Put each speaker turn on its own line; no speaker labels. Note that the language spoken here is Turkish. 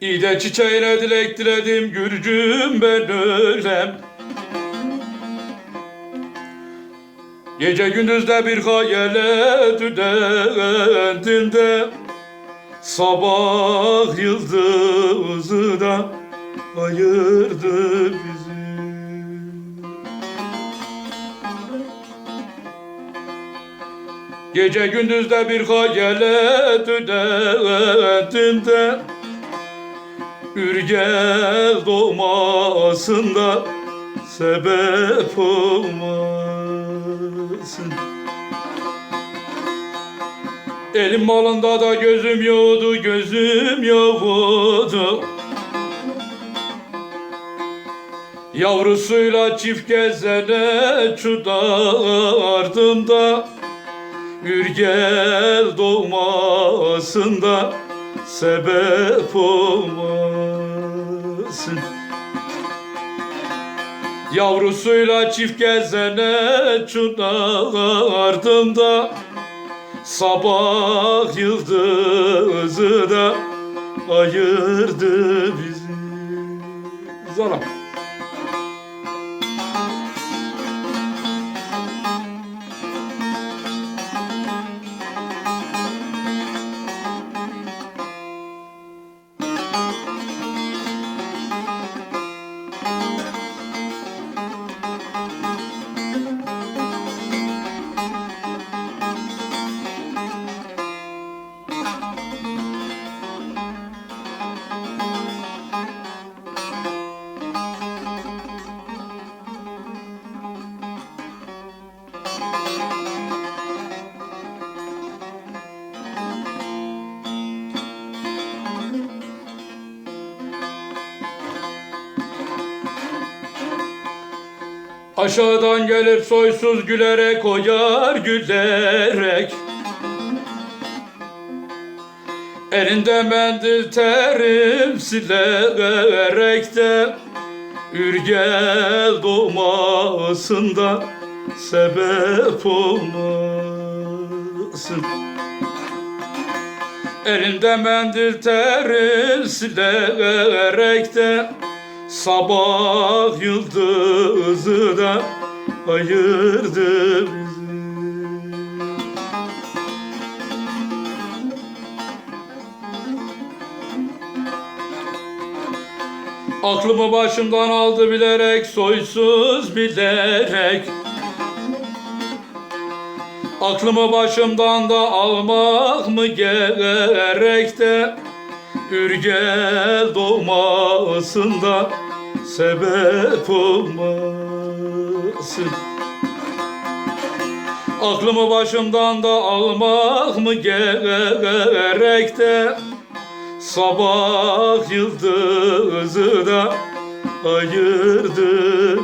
Dide çiçeğine dilek diledim Gürcüm ben ölem Gece gündüzde bir hayale tüdendim de Sabah yıldızı da ayırdı bizi. Gece gündüzde bir hayale tüdendim de Ürgel doğmasında sebep olmasın. Elim malında da gözüm yoktu, gözüm yoktu. Yavrusuyla çift gezene çudardım da. Ürgel doğmasında sebep olmasın Yavrusuyla çift gezene çunardım da Sabah yıldızı da ayırdı bizi. Zara Aşağıdan gelip soysuz gülerek oyar gülerek. Elinde mendil terim silerek de Ürgel doğmasında sebep olmasın. Elinde mendil terim silerek de Sabah yıldızı da ayırdı bizi. Aklımı başımdan aldı bilerek, soysuz bilerek. Aklımı başımdan da almak mı gerek de Ürgel doğmasında sebep olmasın. Aklımı başımdan da almak mı gerek de? Sabah yıldızı da ayırdı